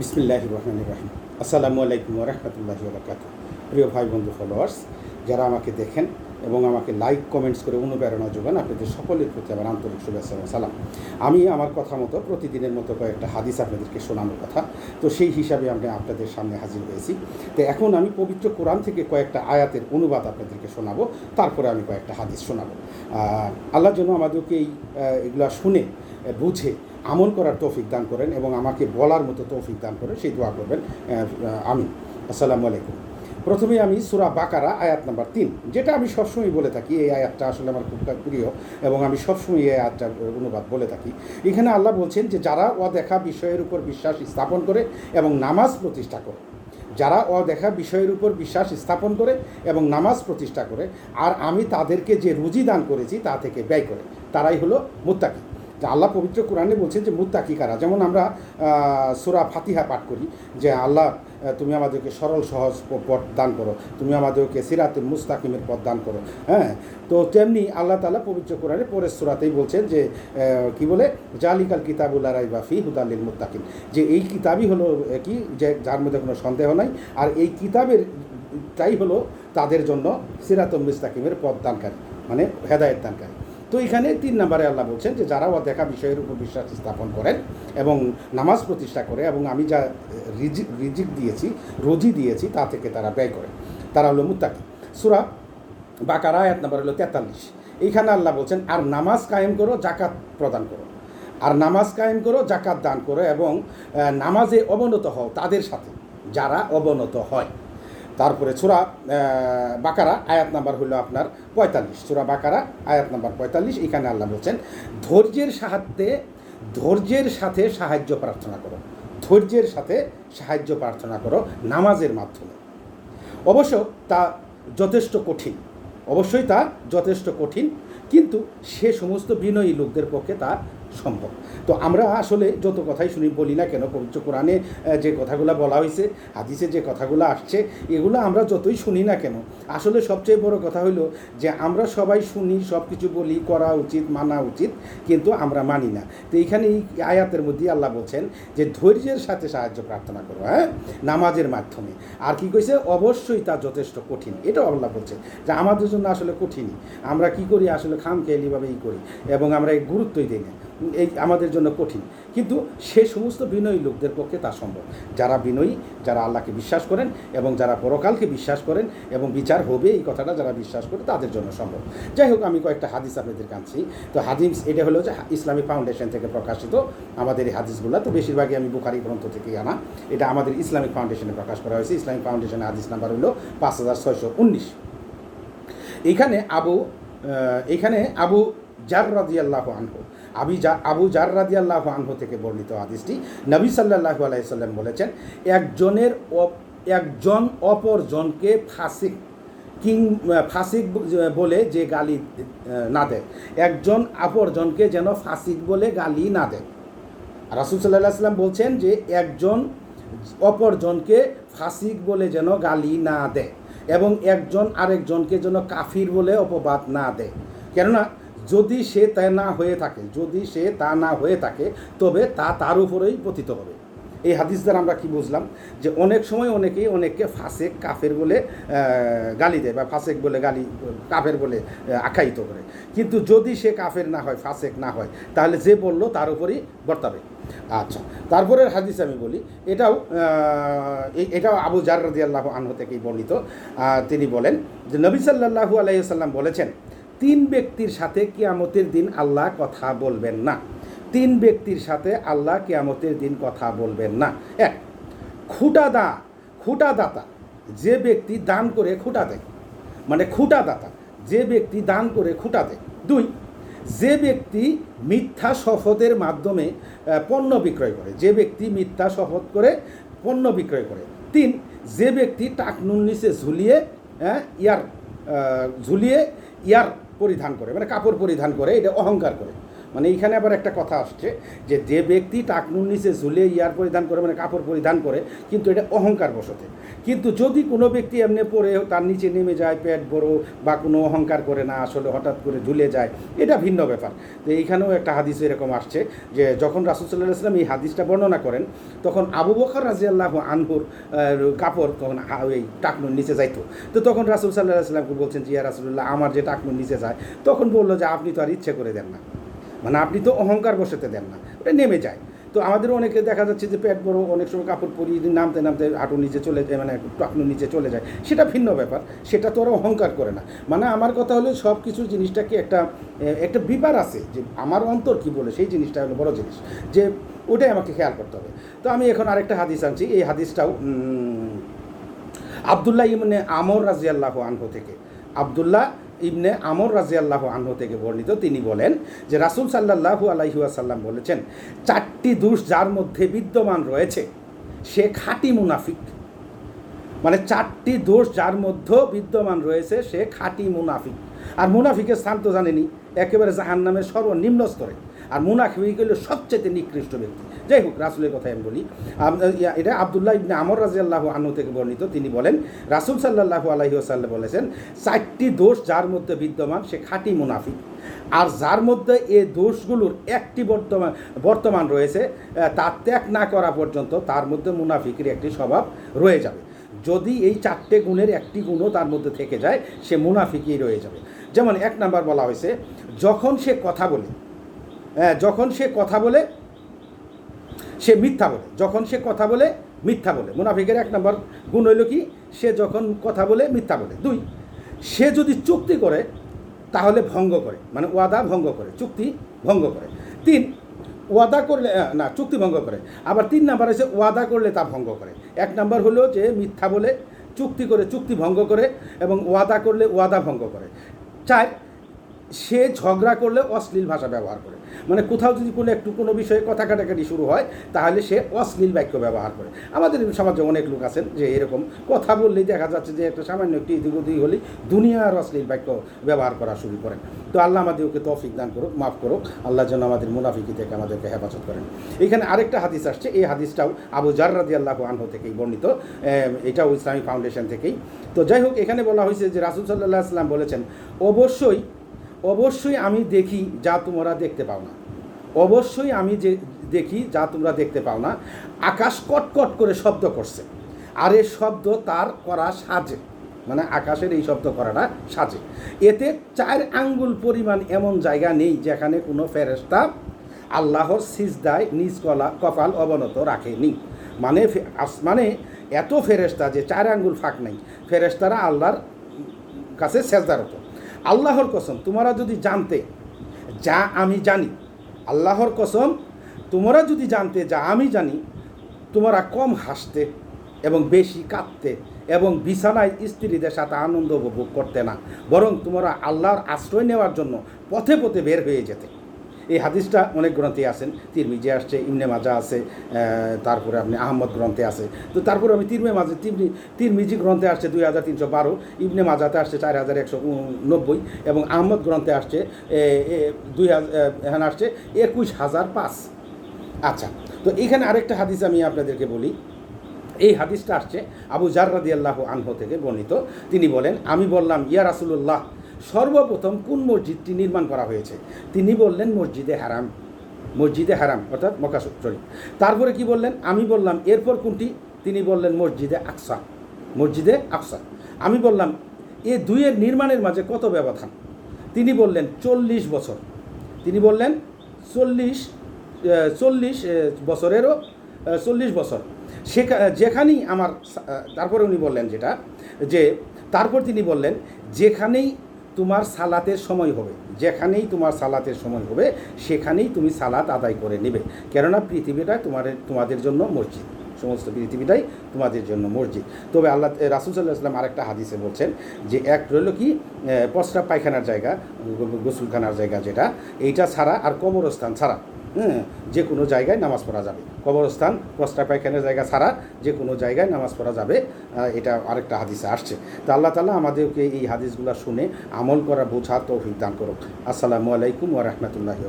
বিসমিল্লাহ রহমান রাহিম। আসসালামু আলাইকুম রহমতুল্লাহ বরকাত প্রিয় ভাই, বন্ধু ফলোয়ার্স যারা আমাকে দেখেন এবং আমাকে লাইক কমেন্টস করে অনুপ্রেরণা যোগান, আপনাদের সকলের প্রতি আমার আন্তরিক শুভেচ্ছা এবং সালাম। আমি আমার কথা মতো প্রতিদিনের মতো কয়েকটা হাদিস আপনাদেরকে শোনানোর কথা। তো সেই হিসাবে আমি আপনাদের সামনে হাজির হয়েছি। তো এখন আমি পবিত্র কোরআন থেকে কয়েকটা আয়াতের অনুবাদ আপনাদেরকে শোনাবো। তারপরে আমি কয়েকটা হাদিস শোনাবো। আল্লাহ যেন আমাদেরকে এই এগুলা শুনে, বুঝে আমল করার তৌফিক দান করেন এবং আমাকে বলার মতো তৌফিক দান করেন, সেই দোয়া করবেন। আমি আসসালামু আলাইকুম। প্রথমে আমি সুরা বাকারা, আয়াত নাম্বার তিন, যেটা আমি সবসময় বলে থাকি, এই আয়াতটা আসলে আমার খুব প্রিয় এবং আমি সবসময় এই আয়াতটা অনুবাদ বলে থাকি। এখানে আল্লাহ বলছেন যে, যারা অদেখা বিষয়ের উপর বিশ্বাস স্থাপন করে এবং নামাজ প্রতিষ্ঠা করে, যারা অদেখা বিষয়ের উপর বিশ্বাস স্থাপন করে এবং নামাজ প্রতিষ্ঠা করে, আর আমি তাদেরকে যে রুজি দান করেছি তা থেকে ব্যয় করে, তারাই হলো মুত্তাকি। যে আল্লাহ পবিত্র কোরআনে বলছেন যে মুত্তাকি কারা যেমন আমরা সুরা ফাতিহা পাঠ করি, যে আল্লাহ তুমি আমাদেরকে সরল, সহজ পথ দান করো, তুমি আমাদেরকে সিরাতুল মুস্তাকিমের পথ দান করো হ্যাঁ? তো তেমনি আল্লাহ তালা পবিত্র কোরআনে পরের সুরাতেই বলছেন যে কি বলে? জালিকাল কিতাবুল্লা রাই বা ফি হুদাল্লিল মুত্তাকিন। যে এই কিতাবই হলো কি? যে যার মধ্যে কোনো সন্দেহ নাই। আর এই কিতাবের, তাই হলো তাদের জন্য সিরাতুল মুস্তাকিমের পথ দানকারী মানে হেদায়ত দানকারী। তো এখানে তিন নম্বরে আল্লাহ বলছেন যে যারা দেখা বিষয়ের উপর বিশ্বাস স্থাপন করেন এবং নামাজ প্রতিষ্ঠা করে এবং আমি যা রিজিক রিজিক দিয়েছি, রোজি দিয়েছি, তা থেকে তারা ব্যয় করে। তারা হলো মুত্তাকি। সুরা বাকারা এক নম্বর হলো তেতাল্লিশ। এইখানে আল্লাহ বলছেন, আর নামাজ কায়েম করো জাকাত প্রদান করো। আর নামাজ কায়েম করো জাকাত দান করো এবং নামাজে অবনত হও তাদের সাথে, যারা অবনত হয়। তারপরে আহ, বাকারা আয়াত নাম্বার হলো আপনার পঁয়তাল্লিশ। সুরা বাকারা আয়াত নাম্বার পঁয়তাল্লিশ এখানে আল্লাহ বলছেন ধৈর্যের সাহায্যে ধৈর্যের সাথে সাহায্য প্রার্থনা করো। ধৈর্যের সাথে সাহায্য প্রার্থনা করো নামাজের মাধ্যমে। অবশ্য তা যথেষ্ট কঠিন। অবশ্যই তা যথেষ্ট কঠিন কিন্তু সে সমস্ত বিনয়ী লোকদের পক্ষে তা সম্ভব। তো আমরা আসলে যত কথাই শুনি, বলি না কেন, পবিত্র কোরআনে যে কথাগুলো বলা হয়েছে, হাদিসে যে কথাগুলো আসছে, এগুলো আমরা যতই শুনি না কেন, আসলে সবচেয়ে বড় কথা হলো যে আমরা সবাই শুনি সব কিছু বলি, করা উচিত, মানা উচিত, কিন্তু আমরা মানি না। তো এইখানে এই আয়াতের মধ্যেই আল্লাহ বলছেন যে ধৈর্যের সাথে সাহায্য প্রার্থনা করো হ্যাঁ? নামাজের মাধ্যমে। আর কি কইছে? অবশ্যই তা যথেষ্ট কঠিন। এটাও আল্লাহ বলছেন যে আমাদের জন্য আসলে কঠিনই। আমরা কি করি? আসলে খাম খেয়ালিভাবেই করি এবং আমরা এই গুরুত্বই দিই না। এই আমাদের জন্য কঠিন। কিন্তু সে সমস্ত বিনয়ী লোকদের পক্ষে তা সম্ভব। যারা বিনয়ী, যারা আল্লাহকে বিশ্বাস করেন এবং যারা পরকালকে বিশ্বাস করেন এবং বিচার হবে এই কথাটা যারা বিশ্বাস করে তাদের জন্য সম্ভব। যাই হোক, আমি কয়েকটা হাদিস আপনাদের কাঁদছি। তো হাদিস, এটা হলো যে ইসলামী ফাউন্ডেশন থেকে প্রকাশিত। আমাদের এই হাদিসগুলো, তো বেশিরভাগই আমি বুখারি গ্রন্থ থেকেই আনা। এটা আমাদের ইসলামিক ফাউন্ডেশনে প্রকাশ করা হয়েছে। ইসলামিক ফাউন্ডেশনের হাদিস নাম্বার হলো পাঁচ হাজার ছয়শো উনিশ। এইখানে আবু এখানে আবু জার রাদিয়াল্লাহু আনহু আবি জা আবু জার রাদিয়াল্লাহু আনহু থেকে বর্ণিত হাদিসটি নবী সাল্লাল্লাহু আলাইহি সাল্লাম বলেছেন, একজনের একজন অপরজনকে ফাসিক কিং ফাসিক বলে যে গালি না দেয়। একজন অপরজনকে যেন ফাসিক বলে গালি না দেয়। রাসুল সাল্লাহ সাল্লাম বলছেন যে একজন অপরজনকে ফাসিক বলে যেন গালি না দেয় এবং একজন আরেকজনকে যেন কাফির বলে অপবাদ না দেয়। কেননা যদি সে তা না হয়ে থাকে, যদি সে তা না হয়ে থাকে, তবে তা তার উপরেই পতিত হবে। এই হাদিস দ্বারা আমরা কি বুঝলাম? যে অনেক সময় অনেকেই অনেককে ফাসেক, কাফের বলে গালি দেয় বা ফাঁসেক বলে গালি, কাফের বলে আখ্যায়িত করে। কিন্তু যদি সে কাফের না হয়, ফাঁসেক না হয়, তাহলে যে বলল তার উপরেই বর্তাবে। আচ্ছা তারপরের হাদিস আমি বলি। এটাও এটাও আবু জার রদি আল্লাহ আনহ থেকেই বর্ণিত। তিনি বলেন যে নবী সাল্লাহু আলাইসাল্লাম বলেছেন তিন ব্যক্তির সাথে কিয়ামতের দিন আল্লাহ কথা বলবেন না। তিন ব্যক্তির সাথে আল্লাহ কিয়ামতের দিন কথা বলবেন না। এক, খুঁটাদা, খুঁটাদাতা, যে ব্যক্তি দান করে খুঁটা দেয়। মানে খুঁটাদাতা, যে ব্যক্তি দান করে খুঁটা দেয়। দুই, যে ব্যক্তি মিথ্যা শপথের মাধ্যমে পণ্য বিক্রয় করে, যে ব্যক্তি মিথ্যা শপথ করে পণ্য বিক্রয় করে। তিন, যে ব্যক্তি টাকনুন নিচে ঝুলিয়ে ইয়ার ঝুলিয়ে ইয়ার পরিধান করে মানে কাপড় পরিধান করে এটা অহংকার করে। মানে এইখানে আবার একটা কথা আসছে যে যে ব্যক্তি টাকনুর নিচে ঝুলে ইয়ার পরিধান করে মানে কাপড় পরিধান করে, কিন্তু এটা অহংকার বসতে। কিন্তু যদি কোনো ব্যক্তি এমনি পরে তার নিচে নেমে যায়, পেট বড় বা কোনো অহংকার করে না, আসলে হঠাৎ করে ঝুলে যায়, এটা ভিন্ন ব্যাপার। তো এইখানেও একটা হাদিস এরকম আসছে যে যখন রাসুল সাল্লাহ ইসলাম এই হাদিসটা বর্ণনা করেন, তখন আবু বকর রাজিয়াল্লাহ আনহুর কাপড় তখন ওই টাকনুর নিচে যাইতো। তো তখন রাসুল সাল্লাহ ইসলামকে বলছেন যে, ইয়া রাসুল্লাহ আমার যে টাকনুর নিচে যায়, তখন বলল যে, আপনি তো আর ইচ্ছে করে দেন না। মানে আপনি তো অহংকার বসাতে দেন না, ওটা নেমে যায়। তো আমাদের অনেকে দেখা যাচ্ছে যে প্যাট বড় অনেক সময় কাপড় পরিয়ে নামতে নামতে হাঁটু নিচে চলে যায় মানে টাকনুর নিচে চলে যায়। সেটা ভিন্ন ব্যাপার, সেটা তো ওরা অহংকার করে না। মানে আমার কথা হলো সব কিছু জিনিসটাকে একটা একটা বিপার আছে যে আমার অন্তর কি বলে, সেই জিনিসটা হলো বড় জিনিস, যে ওটাই আমাকে খেয়াল করতে হবে। তো আমি এখন আরেকটা হাদিস আনছি, এই হাদিসটাও আবদুল্লাহ ইমনে আমর রাজিয়াল্লাহ আনহু থেকে। আবদুল্লাহ ইবনে আমর রাজিয়াল্লাহ আনহু থেকে বর্ণিত, তিনি বলেন যে রাসুল সাল্লাহু আলাইহুয়াসাল্লাম বলেছেন, চারটি দোষ যার মধ্যে বিদ্যমান রয়েছে, সে খাঁটি মুনাফিক। মানে চারটি দোষ যার মধ্যে বিদ্যমান রয়েছে, সে খাঁটি মুনাফিক। আর মুনাফিকের স্থান তো জানেনি একেবারে জাহান নামের সর্বনিম্ন স্তরে। আর মুনাফিক হলো সবচেয়ে নিকৃষ্ট ব্যক্তি। যাই হোক রাসুলের কথা আমি বলি। এটা আবদুল্লাহ ইবনে আমর রাজিয়াল্লাহ আনু থেকে বর্ণিত। তিনি বলেন রাসুল সাল্লাহু আলহি আসাল্লাম বলেছেন চারটি দোষ যার মধ্যে বিদ্যমান সে খাঁটি মুনাফিক। আর যার মধ্যে এই দোষগুলোর একটি বর্তমান বর্তমান রয়েছে তা ত্যাগ না করা পর্যন্ত তার মধ্যে মুনাফিকের একটি স্বভাব রয়ে যাবে। যদি এই চারটে গুণের একটি গুণও তার মধ্যে থেকে যায় সে মুনাফিকই রয়ে যাবে। যেমন এক নাম্বার বলা হয়েছে যখন সে কথা বলে হ্যাঁ, যখন সে কথা বলে সে মিথ্যা বলে। যখন সে কথা বলে, মিথ্যা বলে। মুনাফিকের এক নম্বর গুণ হইল কি? সে যখন কথা বলে, মিথ্যা বলে। দুই, সে যদি চুক্তি করে, তাহলে ভঙ্গ করে। মানে ওয়াদা ভঙ্গ করে, চুক্তি ভঙ্গ করে। তিন, ওয়াদা করলে না, চুক্তি ভঙ্গ করে। আবার তিন নাম্বার হচ্ছে ওয়াদা করলে তা ভঙ্গ করে। এক নাম্বার হলো যে মিথ্যা বলে, চুক্তি করে, চুক্তি ভঙ্গ করে এবং ওয়াদা করলে ওয়াদা ভঙ্গ করে। চার সে ঝগড়া করলে অশ্লীল ভাষা ব্যবহার করে। মানে কোথাও যদি কোনো একটু কোনো বিষয়ে কথা কাটাকাটি শুরু হয়, তাহলে সে অশ্লীল বাক্য ব্যবহার করে। আমাদের সমাজে অনেক লোক আছেন যে এরকম কথা বললেই দেখা যাচ্ছে যে একটা সামান্য একটি এদিক ওদিক হলেই দুনিয়ার অশ্লীল বাক্য ব্যবহার করা শুরু করেন। তো আল্লাহ আমাদেরকে তফিক দান করুক, মাফ করুক, আল্লাহ যেন আমাদের মুনাফিকি থেকে আমাদেরকে হেফাজত করেন। এখানে আরেকটা হাদিস আসছে, এই হাদিসটাও আবু জার্রাদি আল্লাহ আনহু থেকেই বর্ণিত এটাও ইসলামী ফাউন্ডেশন থেকেই। তো যাই হোক, এখানে বলা হয়েছে যে রাসুল সাল্লাহ আসলাম বলেছেন, অবশ্যই অবশ্যই আমি দেখি যা তোমরা দেখতে পাও না। অবশ্যই আমি যে দেখি যা তোমরা দেখতে পাও না, আকাশ কটকট করে শব্দ করছে। আর এই শব্দ তার করা সাজে। মানে আকাশের এই শব্দ করাটা সাজে। এতে চার আঙ্গুল পরিমাণ এমন জায়গা নেই যেখানে কোনো ফেরেস্তা আল্লাহর সিজদায় নিজ কলা কপাল অবনত রাখেনি। মানে ফে- আস- মানে এত ফেরেস্তা যে চার আঙ্গুল ফাঁক নেই। ফেরেস্তারা আল্লাহর কাছে সেজদারত আল্লাহর কসম, তোমরা যদি জানতে যা আমি জানি, আল্লাহর কসম, তোমরা যদি জানতে যা আমি জানি, তোমরা কম হাসতে এবং বেশি কাঁদতে এবং বিছানায় স্ত্রীদের সাথে আনন্দ উপভোগ করতে না, বরং তোমরা আল্লাহর আশ্রয় নেওয়ার জন্য পথে পথে বের হয়ে যেতে। এই হাদিসটা অনেক গ্রন্থে আছেন। তিরমিজে আসছে ইমনে মাজা আছে তারপরে আপনি আহমদ গ্রন্থে আছে। তো তারপরে আমি তিরমে মাঝে তিরমি তিরমিজি গ্রন্থে আসছে দুই হাজার তিনশো বারো, ইবনে মাজাতে আসছে চার হাজার একশো নব্বই এবং আহমদ গ্রন্থে আসছে দুই হাজার এখানে আসছে একুশ হাজার পাঁচ। আচ্ছা তো এখানে আরেকটা হাদিস আমি আপনাদেরকে বলি। এই হাদিসটা আসছে আবু জাররাদি আল্লাহ আনহ থেকে বর্ণিত। তিনি বলেন, আমি বললাম, ইয়া রাসুল্লাহ সর্বপ্রথম কোন মসজিদটি নির্মাণ করা হয়েছে? তিনি বললেন, মসজিদে হারাম। মসজিদে হারাম, অর্থাৎ মক্কা শরীফ তারপরে কি বললেন? আমি বললাম, এরপর কোনটি? তিনি বললেন, মসজিদে আকসা। মসজিদে আকসা। আমি বললাম, এ দুইয়ের নির্মাণের মাঝে কত ব্যবধান? তিনি বললেন, চল্লিশ বছর। তিনি বললেন, চল্লিশ চল্লিশ বছরেরও চল্লিশ বছর। সেখা, যেখানেই আমার তারপরে উনি বললেন যেটা, যে, তারপর তিনি বললেন, যেখানেই তোমার সালাতের সময় হবে। যেখানেই তোমার সালাতের সময় হবে, সেখানেই তুমি সালাত আদায় করে নেবে। কেননা পৃথিবীটা তোমার, তোমাদের জন্য মসজিদ। সমস্ত পৃথিবীটাই তোমাদের জন্য মসজিদ। তবে আল্লাহ রাসুল সাল্লাহ আসলাম আরেকটা হাদিসে বলছেন যে এক রইল কি প্রস্রাব পায়খানার জায়গা গোসলখানার জায়গা যেটা, এইটা ছাড়া আর কবরস্থান ছাড়া হ্যাঁ যে কোনো জায়গায় নামাজ পড়া যাবে। কবরস্থান প্রস্রাব পায়খানার জায়গা ছাড়া যে কোনো জায়গায় নামাজ পড়া যাবে এটা আরেকটা হাদিসে আসছে। তো আল্লাহ তালা আমাদেরকে এই হাদিসগুলো শুনে আমল করা বোঝা তৌফিক দান করুক। আসসালামু আলাইকুম ওয়া রাহমাতুল্লাহি